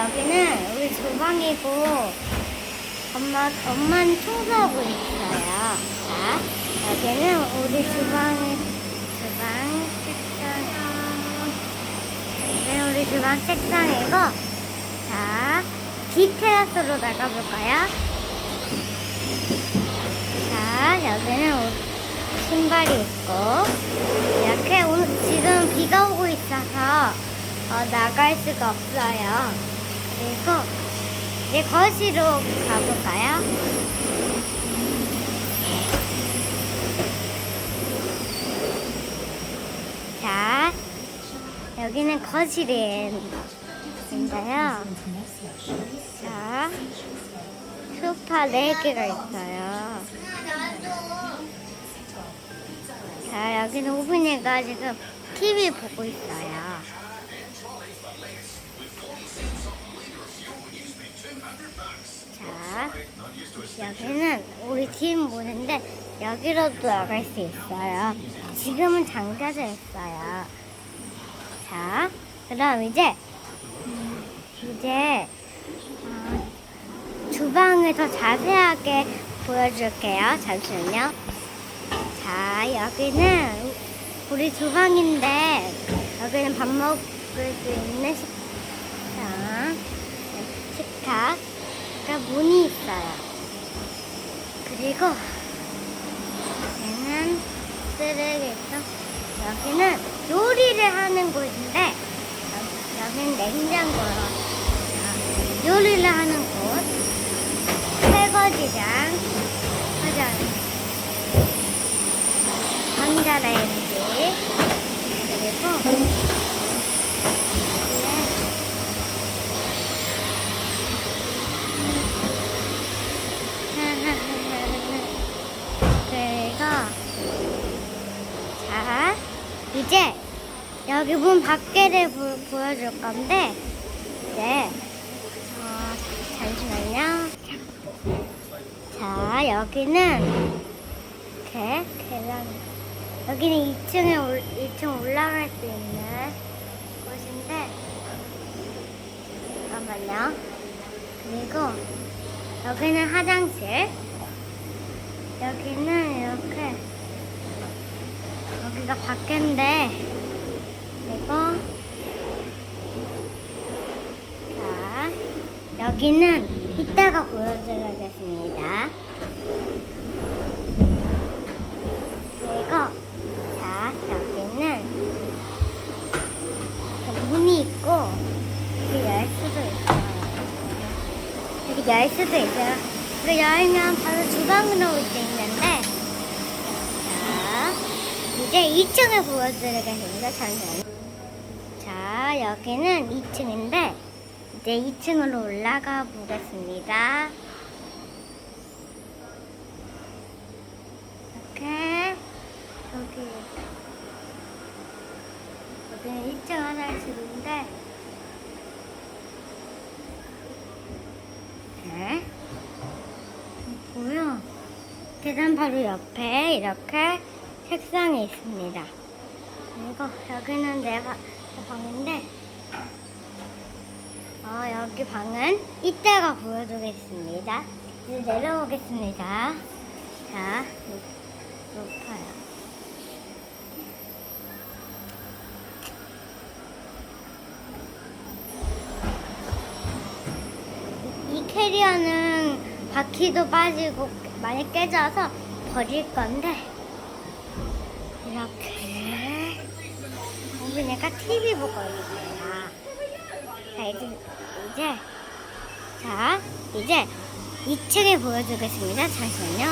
여기는 우리 주방이고 엄마 엄마는 청소하고 있어요. 자, 여기는 우리 주방의 주방 책상. 여기는 우리 주방 책상이고, 자, 디테라스로 나가볼까요? 자, 여기는 신발이 있고, 이렇게 오늘 지금 비가 오고 있어서 어, 나갈 수가 없어요. 그리고 이제 거실로 가볼까요? 자, 여기는 거실인데요. 자, 소파 4개가 있어요. 자, 여기는 오븐이가 지금 TV 보고 있어요. 자, 여기는 우리 팀 보는데 여기로도 나갈 수 있어요. 지금은 잠겨져 있어요. 자, 그럼 이제 음, 이제 어, 주방을 더 자세하게 보여줄게요. 잠시만요. 자, 여기는 우리 주방인데 여기는 밥 먹을 수 있는 식당, 식탁, 그러니까 문이 있어요. 그리고 여기는 쓰레기통, 여기는 요리를 하는 곳인데 여- 여기는 냉장고요. 자, 요리를 하는 곳, 설거지장, 화장. 전자레인지 그리고 자 이제 여기 문 밖에를 보, 보여줄 건데 네 어, 잠시만요 자 여기는 이렇게 계단 여기는 2층에 올, 2층 올라갈 수 있는 곳인데 잠깐만요. 그리고 여기는 화장실. 여기는 이렇게 여기가 밖인데 그리고 자 여기는 이따가 보여드리겠습니다. 그리고 자 여기는 문이 있고 여기 열 수도 있어요. 여기 열 수도 있어요. 이거 열면 바로 주방으로 올 수 있는데 자 이제 2층을 보여드리겠습니다. 잠시만요. 자 여기는 2층인데 이제 2층으로 올라가 보겠습니다. 이렇게 여기 여기는 1층 화장실인데 네 보여 계단 바로 옆에 이렇게 책상이 있습니다. 그리고 여기는 내, 방, 내 방인데 어, 여기 방은 이따가 보여드리겠습니다. 이제 내려오겠습니다. 자 높- 높아요. 이 캐리어는 바퀴도 빠지고 많이 깨져서 버릴 건데 이렇게 우빈이가 TV 보고 있어요. 자 이제 이제 자 이제 2층에 보여주겠습니다. 잠시만요.